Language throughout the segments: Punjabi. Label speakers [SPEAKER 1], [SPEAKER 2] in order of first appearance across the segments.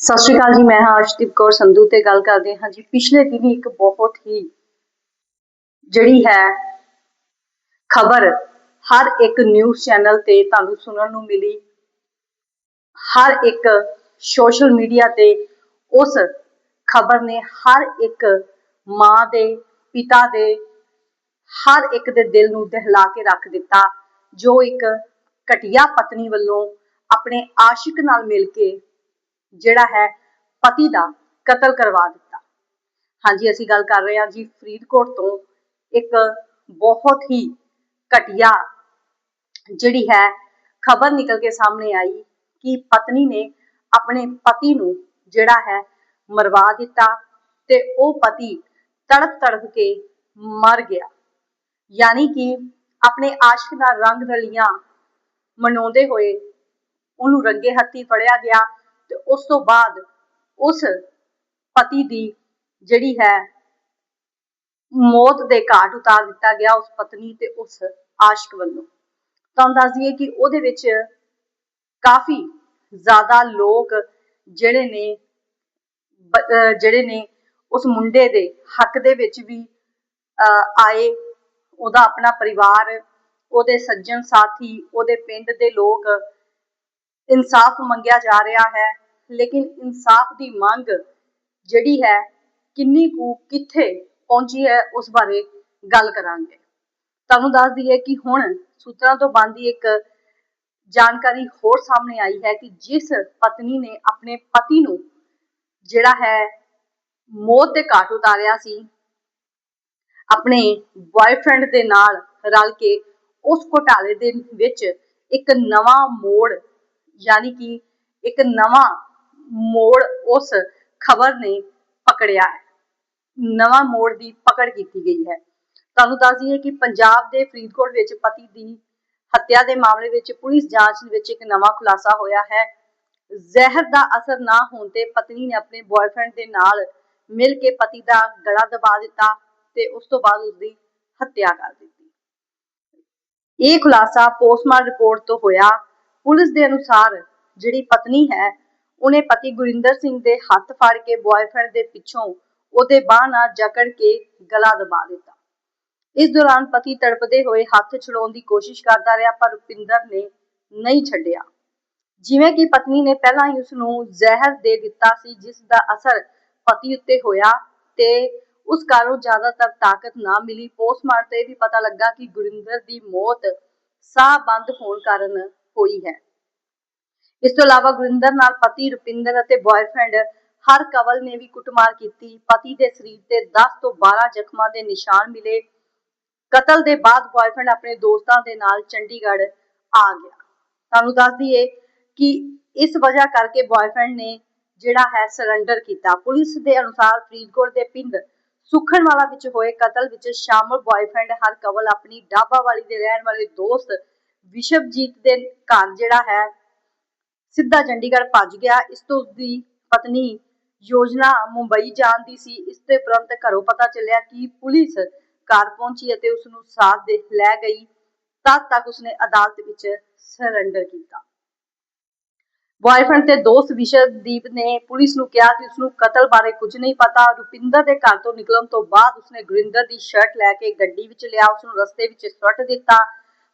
[SPEAKER 1] ਸਤਿ ਸ਼੍ਰੀ ਅਕਾਲ ਜੀ, ਮੈਂ ਹਾਂ ਅਰਸ਼ਦੀਪ ਕੌਰ ਸੰਧੂ ਤੇ ਗੱਲ ਕਰਦੇ ਹਾਂ ਜੀ। ਪਿਛਲੇ ਦਿਨੀ ਇੱਕ ਬਹੁਤ ਹੀ ਜਿਹੜੀ ਹੈ ਖਬਰ ਹਰ ਇੱਕ ਨਿਊਜ਼ ਚੈਨਲ ਤੇ ਤੁਹਾਨੂੰ ਸੁਣਨ ਨੂੰ ਮਿਲੀ। ਹਰ ਇੱਕ ਸੋਸ਼ਲ ਮੀਡੀਆ ਤੇ ਉਸ ਖਬਰ ਨੇ ਹਰ ਇੱਕ ਮਾਂ ਦੇ, ਪਿਤਾ ਦੇ, ਹਰ ਇੱਕ ਦੇ ਦਿਲ ਨੂੰ ਦਹਿਲਾ ਕੇ ਰੱਖ ਦਿੱਤਾ। ਜੋ ਇੱਕ ਘਟੀਆ ਪਤਨੀ ਵੱਲੋਂ ਆਪਣੇ ਆਸ਼ਿਕ ਨਾਲ ਮਿਲ ਕੇ ਜਿਹੜਾ ਹੈ ਪਤੀ ਦਾ ਕਤਲ ਕਰਵਾ ਦਿੱਤਾ। ਹਾਂਜੀ, ਅਸੀਂ ਗੱਲ ਕਰ ਰਹੇ ਹਾਂ ਜੀ ਫਰੀਦਕੋਟ ਤੋਂ। ਇੱਕ ਬਹੁਤ ਹੀ ਘਟੀਆ ਜਿਹੜੀ ਹੈ ਖਬਰ ਨਿਕਲ ਕੇ ਸਾਹਮਣੇ ਆਈ ਕਿ ਪਤਨੀ ਨੇ ਆਪਣੇ ਪਤੀ ਨੂੰ ਜਿਹੜਾ ਹੈ ਮਰਵਾ ਦਿੱਤਾ ਤੇ ਉਹ ਪਤੀ ਤੜਪ ਤੜਪ ਕੇ ਮਰ ਗਿਆ। ਯਾਨੀ ਕਿ ਆਪਣੇ ਆਸ਼ਕ ਦਾ ਰੰਗ ਰਲੀਆਂ ਮਨਾਉਂਦੇ ਹੋਏ ਉਹਨੂੰ ਰੰਗੇ ਹੱਥੀ ਫੜਿਆ ਗਿਆ ਤੇ ਉਸ ਤੋਂ ਬਾਅਦ ਉਸ ਪਤੀ ਦੀ ਜਿਹੜੀ ਹੈ ਮੌਤ ਦੇ ਘਾਟ ਉਤਾਰ ਦਿੱਤਾ ਗਿਆ ਉਸ ਪਤਨੀ ਤੇ ਉਸ ਆਸ਼ਕ ਵੱਲੋਂ। ਤੁਹਾਨੂੰ ਦੱਸ ਦਈਏ ਕਿ ਉਹਦੇ ਵਿੱਚ ਕਾਫੀ ਜ਼ਿਆਦਾ ਲੋਕ ਜਿਹੜੇ ਨੇ ਜਿਹੜੇ ਨੇ ਉਸ ਮੁੰਡੇ ਦੇ ਹੱਕ ਦੇ ਵਿੱਚ ਵੀ ਆਏ। ਉਹਦਾ ਆਪਣਾ ਪਰਿਵਾਰ, ਉਹਦੇ ਸੱਜਣ ਸਾਥੀ, ਉਹਦੇ ਪਿੰਡ ਦੇ ਲੋਕ ਇਨਸਾਫ ਮੰਗਿਆ ਜਾ ਰਿਹਾ ਹੈ। ਲੇਕਿਨ ਇਨਸਾਫ ਦੀ ਮੰਗ ਜਿਹੜੀ ਹੈ, ਕਿੰਨੀ ਕੁ ਕਿੱਥੇ ਪਹੁੰਚੀ ਹੈ, ਉਸ ਬਾਰੇ ਗੱਲ ਕਰਾਂਗੇ। ਤੁਹਾਨੂੰ ਦੱਸ ਦਈਏ ਕਿ ਹੁਣ ਸੂਤਰਾਂ ਤੋਂ ਬੰਦੀ ਇੱਕ ਜਾਣਕਾਰੀ ਹੋਰ ਸਾਹਮਣੇ ਆਈ ਹੈ ਕਿ ਜਿਸ ਪਤਨੀ ਨੇ ਆਪਣੇ ਪਤੀ ਨੂੰ ਜਿਹੜਾ ਹੈ, ਮੌਤ ਦੇ ਘਾਟ ਉਤਾਰਿਆ ਸੀ, ਆਪਣੇ ਬॉयਫ੍ਰੈਂਡ ਦੇ ਨਾਲ ਰਲ ਕੇ ਉਸ ਘੋਟਾਲੇ ਦੇ ਵਿੱਚ ਇੱਕ ਨਵਾਂ ਮੋੜ, ਯਾਨੀ ਕਿ ਇੱਕ ਨਵਾਂ ਮੋੜ ਉਸ ਖਬਰ ਨੇ ਪਕੜਿਆ ਹੈ। ਨਵਾਂ ਮੋੜ ਦੀ ਪਕੜ ਕੀਤੀ ਗਈ ਹੈ। ਤੁਹਾਨੂੰ ਦੱਸ ਦਈਏ ਕਿ ਪੰਜਾਬ ਦੇ ਫਰੀਦਕੋਟ ਵਿੱਚ ਪਤੀ ਦੀ ਹੱਤਿਆ ਦੇ ਮਾਮਲੇ ਵਿੱਚ ਪੁਲਿਸ ਜਾਂਚ ਵਿੱਚ ਇੱਕ ਨਵਾਂ ਖੁਲਾਸਾ ਹੋਇਆ ਹੈ। ਜ਼ਹਿਰ ਦਾ ਅਸਰ ਨਾ ਹੋਣ ਤੇ ਪਤਨੀ ਨੇ ਆਪਣੇ ਬॉयਫ੍ਰੈਂਡ ਦੇ ਨਾਲ ਮਿਲ ਕੇ ਪਤੀ ਦਾ ਗਲਾ ਦਬਾ ਦਿੱਤਾ ਤੇ ਉਸ ਤੋਂ ਬਾਅਦ ਉਸ ਦੀ ਹੱਤਿਆ ਕਰ ਦਿੱਤੀ। ਇਹ ਖੁਲਾਸਾ ਪੋਸਟਮਾਰਟਮ ਰਿਪੋਰਟ ਤੋਂ ਹੋਇਆ। ਪੁਲਿਸ ਦੇ ਅਨੁਸਾਰ ਜਿਹੜੀ ਪਤਨੀ ਹੈ ਉਹਨੇ ਪਤੀ ਗੁਰਿੰਦਰ ਸਿੰਘ ਦੇ ਹੱਥ ਫੜ ਕੇ ਬॉयਫ੍ਰੈਂਡ ਦੇ ਪਿੱਛੋਂ ਉਹਦੇ ਬਾਹ ਨਾਲ ਜਕੜ ਕੇ ਗਲਾ ਦਬਾ ਦਿੱਤਾ। ਇਸ ਦੌਰਾਨ ਪਤੀ ਤੜਪਦੇ ਹੋਏ ਹੱਥ ਛੁਡਾਉਣ ਦੀ ਕੋਸ਼ਿਸ਼ ਕਰਦਾ ਰਿਹਾ, ਪਰ ਰੁਪਿੰਦਰ ਨੇ ਨਹੀਂ ਛੱਡਿਆ। ਜਿਵੇਂ ਕਿ ਪਤਨੀ ਨੇ ਪਹਿਲਾਂ ਹੀ ਉਸ ਨੂੰ ਜ਼ਹਿਰ ਦੇ ਦਿੱਤਾ ਸੀ, ਜਿਸ ਦਾ ਅਸਰ ਪਤੀ ਉੱਤੇ ਹੋਇਆ ਤੇ ਉਸ ਕਾਰਨ ਜ਼ਿਆਦਾਤਰ ਤਾਕਤ ਨਾ ਮਿਲੀ। ਪੋਸਟਮਾਰਟਮ ਤੇ ਵੀ ਪਤਾ ਲੱਗਾ ਕਿ ਗੁਰਿੰਦਰ ਦੀ ਮੌਤ ਸਾਹ ਬੰਦ ਹੋਣ ਕਾਰਨ ਹੋਈ ਹੈ। ਇਸ ਤੋਂ ਇਲਾਵਾ ਗੁਰਿੰਦਰ ਨਾਲ ਪਤੀ ਰੁਪਿੰਦਰ ਅਤੇ ਬॉयਫ੍ਰੈਂਡ ਹਰ ਕਵਲ ਨੇ ਵੀ ਕੁੱਟਮਾਰ ਕੀਤੀ। ਪਤੀ ਦੇ ਸਰੀਰ ਤੇ 10 ਤੋਂ 12 ਜ਼ਖਮਾਂ ਦੇ ਨਿਸ਼ਾਨ ਮਿਲੇ। ਕਤਲ ਦੇ ਬਾਅਦ ਬॉयਫ੍ਰੈਂਡ ਆਪਣੇ ਦੋਸਤਾਂ ਦੇ ਨਾਲ ਚੰਡੀਗੜ੍ਹ ਆ ਗਿਆ। ਤੁਹਾਨੂੰ ਦੱਸ ਦਈਏ ਕਿ ਇਸ ਵਜ੍ਹਾ ਕਰਕੇ ਬॉयਫ੍ਰੈਂਡ ਨੇ ਜਿਹੜਾ ਹੈ ਸਰੈਂਡਰ ਕੀਤਾ। ਪੁਲਿਸ ਦੇ ਅਨੁਸਾਰ ਫਰੀਦਕੋਟ ਦੇ ਪਿੰਡ ਸੁਖਣਵਾਲਾ ਵਿੱਚ ਹੋਏ ਕਤਲ ਵਿੱਚ ਸ਼ਾਮਲ ਬॉयਫ੍ਰੈਂਡ ਹਰ ਕਵਲ ਆਪਣੀ ਡਾਬਾ ਵਾਲੀ ਦੇ ਰਹਿਣ ਵਾਲੇ ਦੋਸਤ ਵਿਸ਼ਵਜੀਤ ਦੇ ਘਰ ਜਿਹੜਾ ਹੈ ਸਿੱਧਾ ਚੰਡੀਗੜ੍ਹ ਭੱਜ ਗਿਆ। ਇਸ ਤੋਂ ਉਸਦੀ ਪਤਨੀ ਯੋਜਨਾ ਮੁੰਬਈ ਜਾਣ ਦੀ ਸੀ। ਇਸ ਤੇ ਤੁਰੰਤ ਘਰੋਂ ਪਤਾ ਚੱਲਿਆ ਕਿ ਪੁਲਿਸ ਘਰ ਪਹੁੰਚੀ ਅਤੇ ਉਸ ਨੂੰ ਸਾਥ ਦੇ ਲੈ ਗਈ, ਤਦ ਤੱਕ ਉਸਨੇ ਅਦਾਲਤ ਵਿੱਚ ਸਰੈਂਡਰ ਕੀਤਾ। ਬॉयਫ੍ਰੈਂਡ ਤੇ ਦੋਸਤ ਵਿਸ਼ਵਦੀਪ ਨੇ ਪੁਲਿਸ ਨੂੰ ਕਿਹਾ ਕਿ ਉਸ ਨੂੰ ਕਤਲ ਬਾਰੇ ਕੁਝ ਨਹੀਂ ਪਤਾ। ਰੁਪਿੰਦਰ ਦੇ ਘਰ ਤੋਂ ਨਿਕਲਣ ਤੋਂ ਬਾਅਦ ਉਸਨੇ ਗੁਰਿੰਦਰ ਦੀ ਸ਼ਰਟ ਲੈ ਕੇ ਗੱਡੀ ਵਿੱਚ ਲਿਆ ਉਸ ਨੂੰ ਰਸਤੇ ਵਿੱਚ ਸੁੱਟ ਦਿੱਤਾ।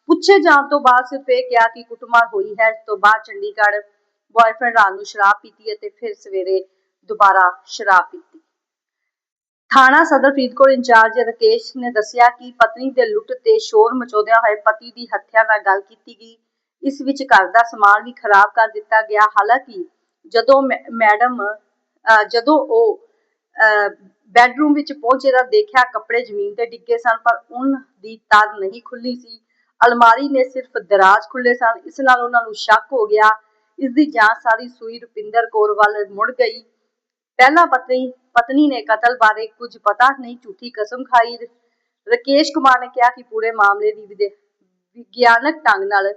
[SPEAKER 1] ਪੁੱਛੇ ਜਾਣ ਤੋਂ ਬਾਅਦ ਸਿਰਫ ਇਹ ਕਿਹਾ ਕਿ ਕੁੱਟਮਾਰ ਹੋਈ ਹੈ। ਇਸ ਤੋਂ ਬਾਅਦ ਚੰਡੀਗੜ੍ਹ ਬॉयਫ੍ਰੈਂਡ ਰਾਤ ਨੂੰ ਸ਼ਰਾਬ ਪੀਤੀ ਅਤੇ ਫਿਰ ਸਵੇਰੇ ਦੁਬਾਰਾ ਸ਼ਰਾਬ ਪੀਤੀ। ਥਾਣਾ ਸਦਰ ਫਰੀਦਕੋਟ ਇੰਚਾਰਜ ਰਕੇਸ਼ ਨੇ ਦੱਸਿਆ ਕਿ ਪਤਨੀ ਦੇ ਲੁੱਟ ਤੇ ਸ਼ੋਰ ਮਚਾਉਂਦਿਆਂ ਹੋਏ ਪਤੀ ਦੀ ਹੱਤਿਆ ਨਾਲ ਗੱਲ ਕੀਤੀ ਗਈ। ਇਸ ਵਿੱਚ ਘਰ ਦਾ ਸਮਾਨ ਵੀ ਖਰਾਬ ਕਰ ਦਿੱਤਾ ਗਿਆ। ਹਾਲਾਂਕਿ ਜਦੋਂ ਮੈਡਮ ਜਦੋਂ ਉਹ ਬੈੱਡਰੂਮ ਵਿੱਚ ਪਹੁੰਚੇ ਤਾਂ ਦੇਖਿਆ ਕੱਪੜੇ ਜ਼ਮੀਨ ਤੇ ਡਿੱਗੇ ਸਨ, ਪਰ ਉਹਨਾਂ ਦੀ ਤਦ ਨਹੀਂ ਖੁੱਲੀ ਸੀ। ਅਲਮਾਰੀ ਨੇ ਸਿਰਫ ਦਰਾਜ਼ ਖੁੱਲੇ ਸਨ, ਇਸ ਨਾਲ ਉਹਨਾਂ ਨੂੰ ਸ਼ੱਕ ਹੋ ਗਿਆ। ਇਸ ਦੀ ਜਾਂਚ ਸਾਰੀ ਸੂਈ ਰੁਪਿੰਦਰ ਕੌਰ ਵੱਲ ਮੁੜ ਗਈ। ਪਹਿਲਾ ਪਤਨੀ ਪਤਨੀ ਨੇ ਕਤਲ ਬਾਰੇ ਕੁਝ ਪਤਾ ਨਹੀਂ, ਝੂਠੀ ਕਸਮ ਖਾਈ। ਰਕੇਸ਼ ਕੁਮਾਰ ਨੇ ਕਿਹਾ ਕਿ ਪੂਰੇ ਮਾਮਲੇ ਦੀ ਵਿਗਿਆਨਕ ਢੰਗ ਨਾਲ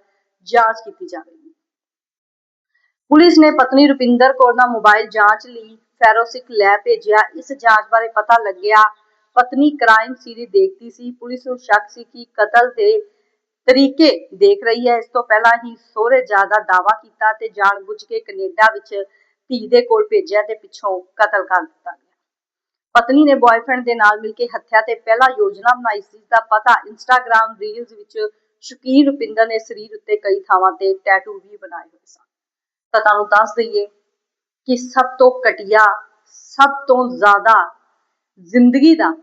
[SPEAKER 1] ਜਾਂਚ ਕੀਤੀ ਜਾਵੇਗੀ। ਪੁਲਿਸ ਨੇ ਪਤਨੀ ਰੁਪਿੰਦਰ ਕੌਰ ਦਾ ਮੋਬਾਈਲ ਜਾਂਚ ਲਈ ਫੈਰੋਸਿਕ ਲੈਬ ਭੇਜਿਆ। ਇਸ ਜਾਂਚ ਬਾਰੇ ਪਤਾ ਲੱਗਿਆ, ਪਤਨੀ ਕ੍ਰਾਈਮ ਸੀਰੀ ਦੇਖਦੀ ਸੀ। ਪੁਲਿਸ ਨੂੰ ਸ਼ੱਕ ਸੀ ਕਿ ਕਤਲ ਦੇ ਤਰੀਕੇ ਦੇਖ ਰਹੀ ਹੈ। ਇਸ ਤੋਂ ਪਹਿਲਾਂ ਹੀ ਸੋਹਰੇ ਜ਼ਿਆਦਾ ਦਾਵਾ ਕੀਤਾ ਤੇ ਜਾਣਬੁੱਝ ਕੇ ਕੈਨੇਡਾ ਵਿੱਚ ਧੀ ਦੇ ਕੋਲ ਭੇਜਿਆ ਤੇ ਪਿੱਛੋਂ ਕਤਲ ਕਰ ਦਿੱਤਾ ਗਿਆ। ਪਤਨੀ ਨੇ ਬॉयਫ੍ਰੈਂਡ ਦੇ ਨਾਲ ਮਿਲ ਕੇ ਹੱਤਿਆ ਤੇ ਪਹਿਲਾਂ ਯੋਜਨਾ ਬਣਾਈ ਸੀ ਦਾ ਪਤਾ ਇੰਸਟਾਗ੍ਰam ਰੀਲਜ਼ ਵਿੱਚ ਸ਼ਕੀਨ ਰੁਪਿੰਦਰ ਨੇ ਸਰੀਰ ਉੱਤੇ ਕਈ ਥਾਵਾਂ ਤੇ ਟੈਟੂ ਵੀ ਬਣਾਏ ਹੋਏ ਸਨ। ਤਾਂ ਤੁਹਾਨੂੰ ਦੱਸ ਦਈਏ ਕਿ ਸਭ ਤੋਂ ਘਟੀਆ ਸਭ ਤੋਂ ਜ਼ਿਆਦਾ ਜ਼ਿੰਦਗੀ ਦਾ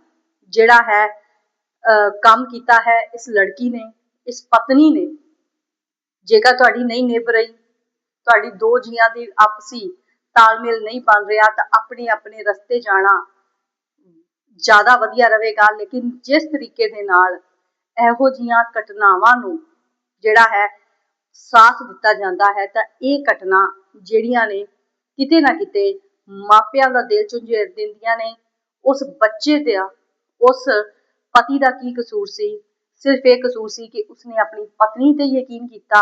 [SPEAKER 1] ਜਿਹੜਾ ਹੈ ਅਹ, ਕੰਮ ਕੀਤਾ ਹੈ ਇਸ ਲੜਕੀ ਨੇ ਇਸ ਪਤਨੀ ਨੇ। ਜੇਕਰ ਤੁਹਾਡੀ ਨਹੀਂ ਨਿਭ ਰਹੀ, ਤੁਹਾਡੀ ਦੋ ਜੀਆਂ ਦੀ ਆਪਸੀ ਤਾਲਮੇਲ ਨਹੀਂ ਬਣ ਰਿਹਾ, ਤਾਂ ਆਪਣੇ ਆਪਣੇ ਰਸਤੇ ਜਾਣਾ ਜ਼ਿਆਦਾ ਵਧੀਆ ਰਹੇਗਾ। ਲੇਕਿਨ ਜਿਸ ਤਰੀਕੇ ਦੇ ਨਾਲ ਇਹੋ ਜੀਆਂ ਘਟਨਾਵਾਂ ਨੂੰ ਜਿਹੜਾ ਹੈ ਸਾਥ ਦਿੱਤਾ ਜਾਂਦਾ ਹੈ, ਤਾਂ ਇਹ ਘਟਨਾ ਜਿਹੜੀਆਂ ਨੇ ਕਿਤੇ ਨਾ ਕਿਤੇ ਮਾਪਿਆਂ ਦਾ ਦਿਲ ਝੁੰਝੇੜ ਦਿੰਦੀਆਂ ਨੇ। ਉਸ ਬੱਚੇ ਦਾ, ਉਸ ਪਤੀ ਦਾ ਕੀ ਕਸੂਰ ਸੀ? ਸਿਰਫ ਇਹ ਕਸੂਰ ਸੀ ਕਿ ਉਸਨੇ ਆਪਣੀ ਪਤਨੀ ਤੇ ਯਕੀਨ ਕੀਤਾ।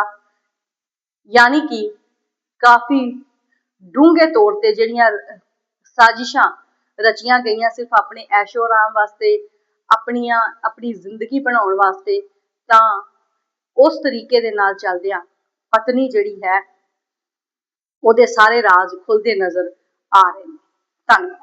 [SPEAKER 1] ਯਾਨੀ ਕਿ ਕਾਫੀ ਡੂੰਘੇ ਤੌਰ ਤੇ ਜਿਹੜੀਆਂ ਸਾਜ਼ਿਸ਼ਾਂ ਰਚੀਆਂ ਗਈਆਂ ਸਿਰਫ ਆਪਣੇ ਐਸ਼ੋ ਆਰਾਮ ਵਾਸਤੇ, ਆਪਣੀਆਂ, ਆਪਣੀ ਜ਼ਿੰਦਗੀ ਬਣਾਉਣ ਵਾਸਤੇ, ਤਾਂ ਉਸ ਤਰੀਕੇ ਦੇ ਨਾਲ ਚੱਲਦਿਆਂ ਪਤਨੀ ਜਿਹੜੀ ਹੈ, ਉਹਦੇ ਸਾਰੇ ਰਾਜ਼ ਖੁੱਲਦੇ ਨਜ਼ਰ ਆ ਰਹੇ ਨੇ। ਧੰਨਵਾਦ।